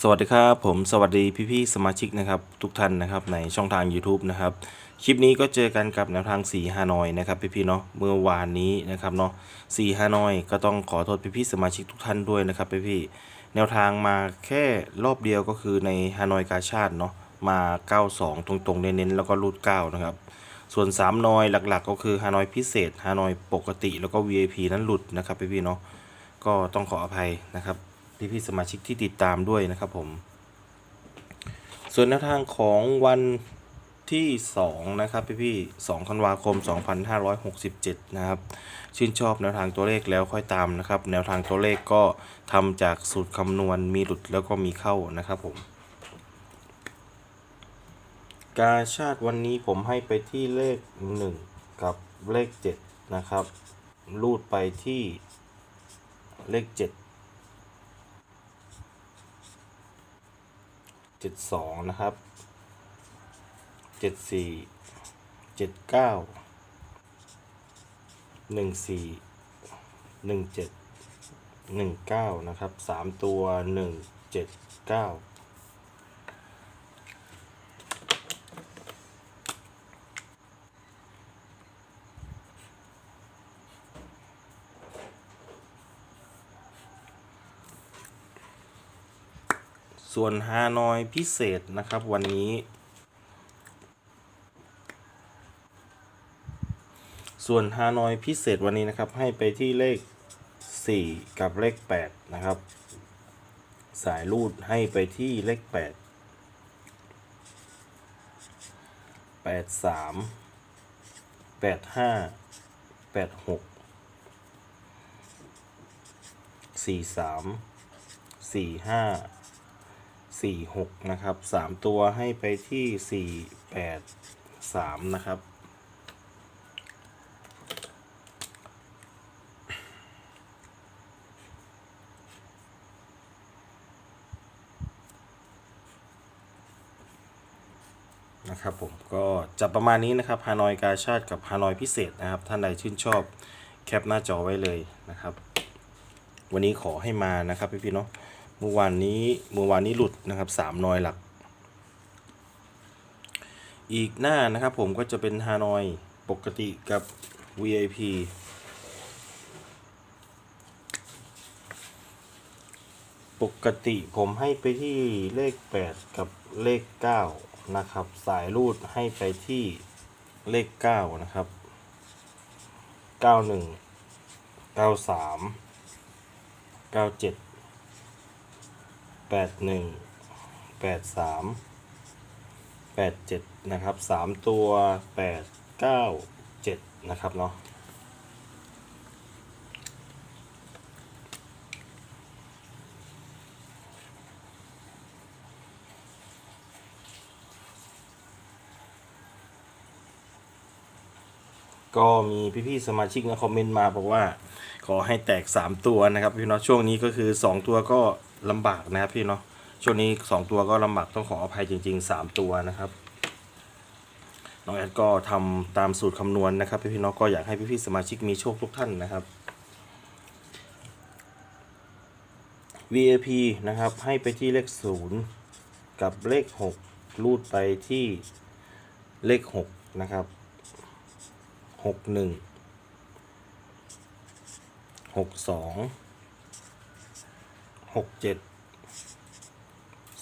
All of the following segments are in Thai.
สวัสดีครับผมสวัสดีพี่ๆสมาชิกนะครับทุกท่านนะครับในช่องทาง YouTube นะครับคลิปนี้ก็เจอกันกับแนวทาง4ฮานอยนะครับพี่ๆเนาะเมื่อวานนี้นะครับเนาะ4ฮานอยก็ต้องขอโทษพี่ๆสมาชิกทุกท่านด้วยนะครับพี่ๆแนวทางมาแค่รอบเดียวก็คือในฮานอยกาชาติเนาะมา 92 ตรงๆเน้นๆแล้วก็รูด9นะครับส่วน3นอยหลักๆ ก็คือฮานอยพิเศษฮานอยปกติแล้วก็ VIP นั้นหลุดนะครับพี่ๆเนาะก็ต้องขออภัยนะครับ พี่พี่สมาชิกที่ติดตามด้วยนะครับผม ส่วนแนวทางของวันที่ 2 นะครับ พี่พี่ๆ2ธันวาคม 2567 นะครับ ชื่นชอบแนวทางตัวเลขแล้วค่อยตามนะครับ แนวทางตัวเลขก็ทำจากสูตรคำนวณมีหลุดแล้วก็มีเข้านะครับผม กาชาติวันนี้ผมให้ไปที่เลข 1 กับเลข 7 นะครับ รูดไปที่เลข 7 จ็ดสองนะครับเจ็ดสี่เจ็ดเก้าหนึ่งสี่หนึ่งเจ็ดหนึ่งเก้านะครับสามตัวหนึ่งเจ็ดเก้า ส่วนฮานอยพิเศษนะครับวันนี้ ส่วนฮานอยพิเศษวันนี้นะครับ ให้ไปที่เลข 4 กับเลข 8 นะครับ สายรูดให้ไปที่เลข 8 8 3 8 5 8 6 4 3 4 5 สี่หกนะครับสามตัวให้ไปที่สี่แปดสามนะครับ นะครับผมก็จะประมาณนี้นะครับฮานอยกาชาติกับฮานอยพิเศษนะครับ ท่านใดชื่นชอบแคปหน้าจอไว้เลยนะครับ วันนี้ขอให้มานะครับพี่ๆเนาะ เมื่อวานนี้เมื่อวานนี้หลุดนะครับสามนอยหลัก อีกหน้านะครับผมก็จะเป็นฮานอยปกติกับ VIP ปกติผมให้ไปที่เลข 8 กับเลข 9 นะครับ สายรูดให้ไปที่เลข 9 นะครับ 91 93 97 แปดหนึ่งแปดสามแปดเจ็ดนะครับสามตัวแปดเก้าเจ็ดนะครับเนาะก็มีพี่ๆสมาชิกนะคอมเมนต์มาบอกว่า ขอให้แตก 3 ตัวนะครับ พี่เนาะช่วงนี้ก็คือ 2 ตัวก็ ลำบากนะครับพี่เนาะช่วงนี้2ตัวก็ลำบากต้องขออภัยจริง ๆ 3 ตัวนะครับน้องแอดก็ทำตามสูตรคำนวณนะครับพี่ๆเนาะก็อยากให้พี่ๆสมาชิกมีโชคทุกท่านนะครับ VAP นะครับให้ไปที่เลข 0 กับเลข 6 รูดไปที่เลข 6 นะครับ 61หกสอง หกเจ็ด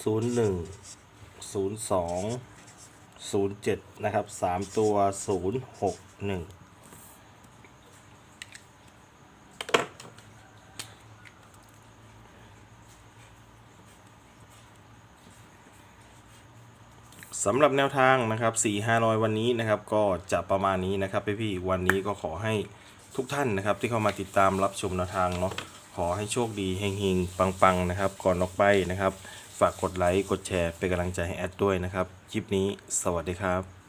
ศูนย์หนึ่งศูนย์สองศูนย์เจ็ดนะครับสามตัวศูนย์หกหนึ่งสำหรับแนวทางนะครับ4 5 0 0 วันนี้นะครับ ก็จะประมาณนี้นะครับพี่ๆวันนี้ก็ขอให้ทุกท่านนะครับ ที่เข้ามาติดตามรับชมแนวทางเนาะ ขอให้โชคดีเฮงๆ ปังๆ นะครับ ก่อนออกไปนะครับ ฝากกดไลค์ กดแชร์ เป็นกำลังใจให้แอดด้วยนะครับ คลิปนี้สวัสดีครับ